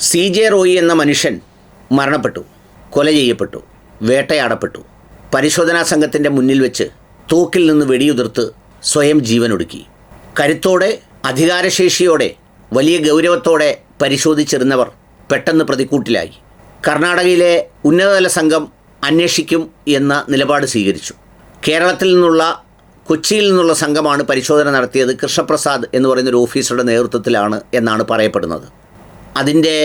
C J Roy എന്ന മനുഷ്യൻ മരണപ്പെട്ടു കൊല ചെയ്യപ്പെട്ടു വേട്ടയാടപ്പെട്ടു. പരിശോധനാ സംഘത്തിന്റെ മുന്നിൽ വെച്ച് തൂക്കിൽ നിന്ന് വെടിയുതിർത്ത് സ്വയം ജീവൻ ഒടുക്കി കരുത്തോടെ അധികാരശേഷിയോടെ വലിയ ഗൗരവത്തോടെ പരിശോധിച്ചിരുന്നവർ പെട്ടെന്ന് പ്രതിക്കൂട്ടിലായി. കർണാടകയിലെ ഉന്നതതല സംഘം അന്വേഷിക്കും എന്ന നിലപാട് സ്വീകരിച്ചു. കേരളത്തിൽ നിന്നുള്ള കൊച്ചിയിൽ നിന്നുള്ള സംഘമാണ് പരിശോധന നടത്തിയത് കൃഷ്ണപ്രസാദ് എന്ന് പറയുന്ന ഒരു ഓഫീസറുടെ നേതൃത്വത്തിലാണ് എന്നാണ് പറയപ്പെടുന്നത്. അതിന്റെ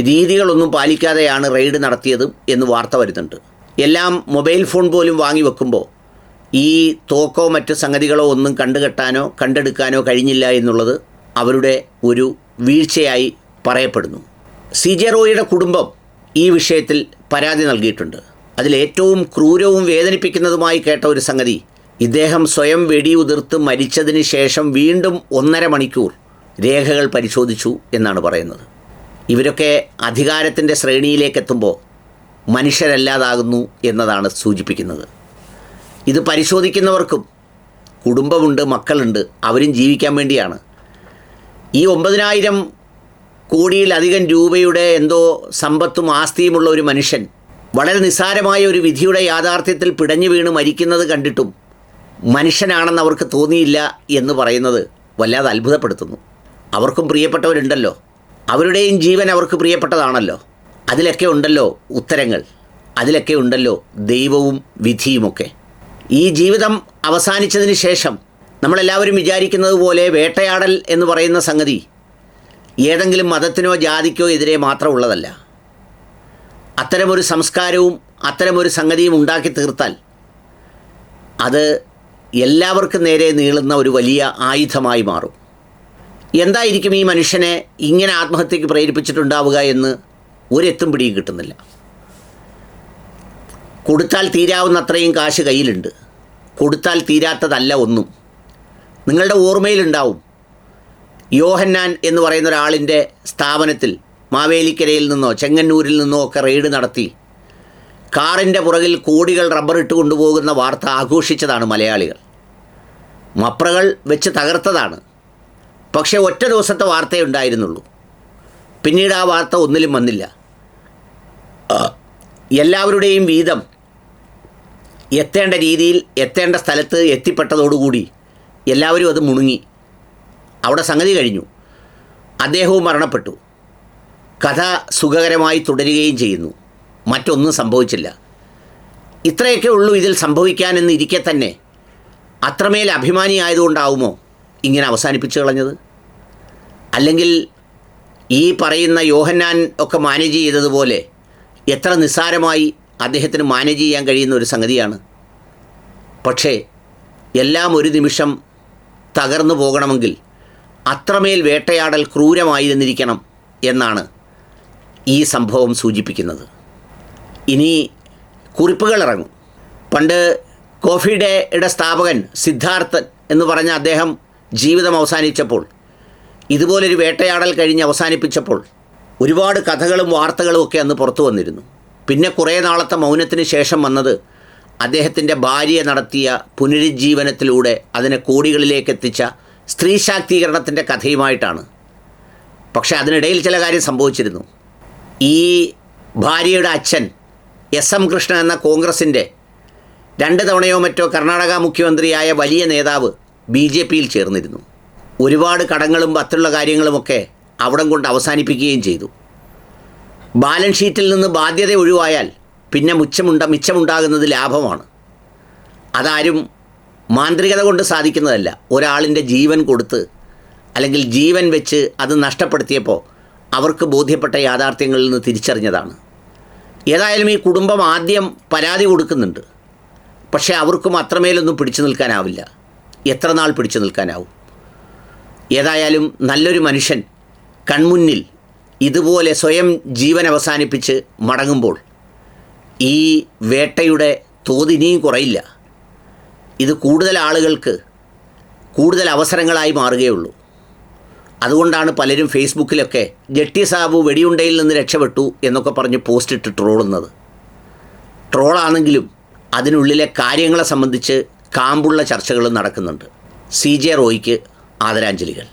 രീതികളൊന്നും പാലിക്കാതെയാണ് റെയ്ഡ് നടത്തിയത് എന്ന് വാർത്ത വരുന്നുണ്ട്. എല്ലാം മൊബൈൽ ഫോൺ പോലും വാങ്ങി വെക്കുമ്പോൾ ഈ തോക്കോ മറ്റ് സംഗതികളോ ഒന്നും കണ്ടുകെട്ടാനോ കണ്ടെടുക്കാനോ കഴിഞ്ഞില്ല എന്നുള്ളത് അവരുടെ ഒരു വീഴ്ചയായി പറയപ്പെടുന്നു. സി ജെ റോയിയുടെ കുടുംബം ഈ വിഷയത്തിൽ പരാതി നൽകിയിട്ടുണ്ട്. അതിലേറ്റവും ക്രൂരവും വേദനിപ്പിക്കുന്നതുമായി കേട്ട ഒരു സംഗതി ഇദ്ദേഹം സ്വയം വെടിയുതിർത്ത് മരിച്ചതിന് ശേഷം വീണ്ടും ഒന്നര മണിക്കൂർ രേഖകൾ പരിശോധിച്ചു എന്നാണ് പറയുന്നത്. ഇവരൊക്കെ അധികാരത്തിന്റെ ശ്രേണിയിലേക്ക് എത്തുമ്പോൾ മനുഷ്യരല്ലാതാകുന്നു എന്നതാണ് സൂചിപ്പിക്കുന്നത്. ഇത് പരിശോധിക്കുന്നവർക്കും കുടുംബമുണ്ട് മക്കളുണ്ട് അവരും ജീവിക്കാൻ വേണ്ടിയാണ്. ഈ ഒമ്പതിനായിരം കോടിയിലധികം രൂപയുടെ എന്തോ സമ്പത്തും ആസ്തിയുമുള്ള ഒരു മനുഷ്യൻ വളരെ നിസ്സാരമായ ഒരു വിധിയുടെ യാഥാർത്ഥ്യത്തിൽ പിടഞ്ഞു വീണ് മരിക്കുന്നത് കണ്ടിട്ടും മനുഷ്യനാണെന്ന് അവർക്ക് തോന്നിയില്ല എന്ന് പറയുന്നത് വല്ലാതെ അത്ഭുതപ്പെടുത്തുന്നു. അവർക്കും പ്രിയപ്പെട്ടവരുണ്ടല്ലോ. അവരുടെയും ജീവൻ അവർക്ക് പ്രിയപ്പെട്ടതാണല്ലോ. അതിലൊക്കെ ഉണ്ടല്ലോ ഉത്തരങ്ങൾ. അതിലൊക്കെ ഉണ്ടല്ലോ ദൈവവും വിധിയുമൊക്കെ. ഈ ജീവിതം അവസാനിച്ചതിന് ശേഷം നമ്മളെല്ലാവരും വിചാരിക്കുന്നത് പോലെ വേട്ടയാടൽ എന്ന് പറയുന്ന സംഗതി ഏതെങ്കിലും മതത്തിനോ ജാതിക്കോ എതിരെ മാത്രമുള്ളതല്ല അത്തരമൊരു സംസ്കാരവും അത്തരമൊരു സംഗതിയും ഉണ്ടാക്കി തീർത്താൽ അത് എല്ലാവർക്കും നേരെ നീളുന്ന ഒരു വലിയ ആയുധമായി മാറും. എന്തായിരിക്കും ഈ മനുഷ്യനെ ഇങ്ങനെ ആത്മഹത്യക്ക് പ്രേരിപ്പിച്ചിട്ടുണ്ടാവുക എന്ന് ഒരെത്തും പിടിയും കിട്ടുന്നില്ല. കൊടുത്താൽ തീരാവുന്നത്രയും കാശ് കയ്യിലുണ്ട്. കൊടുത്താൽ തീരാത്തതല്ല ഒന്നും. നിങ്ങളുടെ ഓർമ്മയിലുണ്ടാവും. യോഹന്നാൻ എന്ന് പറയുന്ന ഒരാളിന്റെ സ്ഥാപനത്തിൽ മാവേലിക്കരയിൽ നിന്നോ ചെങ്ങന്നൂരിൽ നിന്നോ ഒക്കെ റെയ്ഡ് നടത്തി കാറിന്റെ പുറകിൽ കോടികൾ റബ്ബർ ഇട്ട് കൊണ്ടുപോകുന്ന വാർത്ത ആഘോഷിച്ചതാണ് മലയാളികൾ. മപ്രകൾ വെച്ച് തകർത്തതാണ്. പക്ഷേ ഒറ്റ ദിവസത്തെ വാർത്തയേ ഉണ്ടായിരുന്നുള്ളൂ പിന്നീട് ആ വാർത്ത ഒന്നിലും വന്നില്ല. എല്ലാവരുടെയും വീതം എത്തേണ്ട രീതിയിൽ എത്തേണ്ട സ്ഥലത്ത് എത്തിപ്പെട്ടതോടുകൂടി എല്ലാവരും അത് മുണുങ്ങി. അവിടെ സംഗതി കഴിഞ്ഞു. അദ്ദേഹവും മരണപ്പെട്ടു. കഥ സുഖകരമായി തുടരുകയും ചെയ്യുന്നു. മറ്റൊന്നും സംഭവിച്ചില്ല. ഇത്രയൊക്കെ ഉള്ളൂ ഇതിൽ സംഭവിക്കാനെന്ന് ഇരിക്കെ തന്നെ. അത്രമേൽ അഭിമാനിയായതുകൊണ്ടാവുമോ? ഇങ്ങനെ അവസാനിപ്പിച്ചു കളഞ്ഞത്? അല്ലെങ്കിൽ ഈ പറയുന്ന യോഹന്നാൻ ഒക്കെ മാനേജ് ചെയ്തതുപോലെ എത്ര നിസ്സാരമായി അദ്ദേഹത്തിന് മാനേജ് ചെയ്യാൻ കഴിയുന്ന ഒരു സംഗതിയാണ്. പക്ഷേ എല്ലാം ഒരു നിമിഷം തകർന്നു പോകണമെങ്കിൽ അത്രമേൽ വേട്ടയാടൽ ക്രൂരമായിരുന്നിരിക്കണം എന്നാണ് ഈ സംഭവം സൂചിപ്പിക്കുന്നത്. ഇനി കുറിപ്പുകൾ ഇറങ്ങും പണ്ട് കോഫി ഡേയുടെ സ്ഥാപകൻ സിദ്ധാർത്ഥൻ എന്ന് പറഞ്ഞ അദ്ദേഹം ജീവിതം അവസാനിച്ചപ്പോൾ ഇതുപോലൊരു വേട്ടയാടൽ കഴിഞ്ഞ് അവസാനിപ്പിച്ചപ്പോൾ ഒരുപാട് കഥകളും വാർത്തകളും ഒക്കെ അന്ന് പുറത്തു വന്നിരുന്നു. പിന്നെ കുറേ നാളത്തെ മൗനത്തിന് ശേഷം വന്നത് അദ്ദേഹത്തിന്റെ ഭാര്യ നടത്തിയ പുനരുജ്ജീവനത്തിലൂടെ അതിനെ കോടികളിലേക്ക് എത്തിച്ച സ്ത്രീ ശാക്തീകരണത്തിന്റെ കഥയുമായിട്ടാണ്. പക്ഷേ അതിനിടയിൽ ചില കാര്യം സംഭവിച്ചിരുന്നു. ഈ ഭാര്യയുടെ അച്ഛൻ എസ് എം കൃഷ്ണൻ എന്ന കോൺഗ്രസിന്റെ രണ്ട് തവണയോ മറ്റോ കർണാടക മുഖ്യമന്ത്രിയായ വലിയ നേതാവ് ബി ജെ പിയിൽ ചേർന്നിരുന്നു. ഒരുപാട് കടങ്ങളും മറ്റുള്ള കാര്യങ്ങളുമൊക്കെ അവിടം കൊണ്ട് അവസാനിപ്പിക്കുകയും ചെയ്തു. ബാലൻസ് ഷീറ്റിൽ നിന്ന് ബാധ്യത ഒഴിവായാൽ പിന്നെ മുച്ചമുണ്ട മിച്ചമുണ്ടാകുന്നത് ലാഭമാണ്. അതാരും മാന്ത്രികത കൊണ്ട് സാധിക്കുന്നതല്ല. ഒരാളിന്റെ ജീവൻ കൊടുത്ത് അല്ലെങ്കിൽ ജീവൻ വെച്ച് അത് നഷ്ടപ്പെടുത്തിയപ്പോൾ അവർക്ക് ബോധ്യപ്പെട്ട യാഥാർത്ഥ്യങ്ങളിൽ നിന്ന് തിരിച്ചറിഞ്ഞതാണ്. ഏതായാലും ഈ കുടുംബം ആദ്യം പരാതി കൊടുക്കുന്നുണ്ട്. പക്ഷേ അവർക്കും അത്രമേലൊന്നും പിടിച്ചു നിൽക്കാനാവില്ല. എത്ര നാൾ പിടിച്ചു നിൽക്കാനാവും? ഏതായാലും നല്ലൊരു മനുഷ്യൻ കൺമുന്നിൽ ഇതുപോലെ സ്വയം ജീവൻ അവസാനിപ്പിച്ച് മടങ്ങുമ്പോൾ ഈ വേട്ടയുടെ തോതിനിയും കുറയില്ല. ഇത് കൂടുതൽ ആളുകൾക്ക് കൂടുതൽ അവസരങ്ങളായി മാറുകയുള്ളൂ. അതുകൊണ്ടാണ് പലരും ഫേസ്ബുക്കിലൊക്കെ ജട്ടി സാബു വെടിയുണ്ടയിൽ നിന്ന് രക്ഷപ്പെട്ടു എന്നൊക്കെ പറഞ്ഞ് പോസ്റ്റ് ഇട്ട് ട്രോളുന്നത്. ട്രോളാണെങ്കിലും അതിനുള്ളിലെ കാര്യങ്ങളെ സംബന്ധിച്ച് കാമ്പുള്ള ചർച്ചകളും നടക്കുന്നുണ്ട്. സി. ജെ. റോയ്ക്ക് ആദരാഞ്ജലികൾ.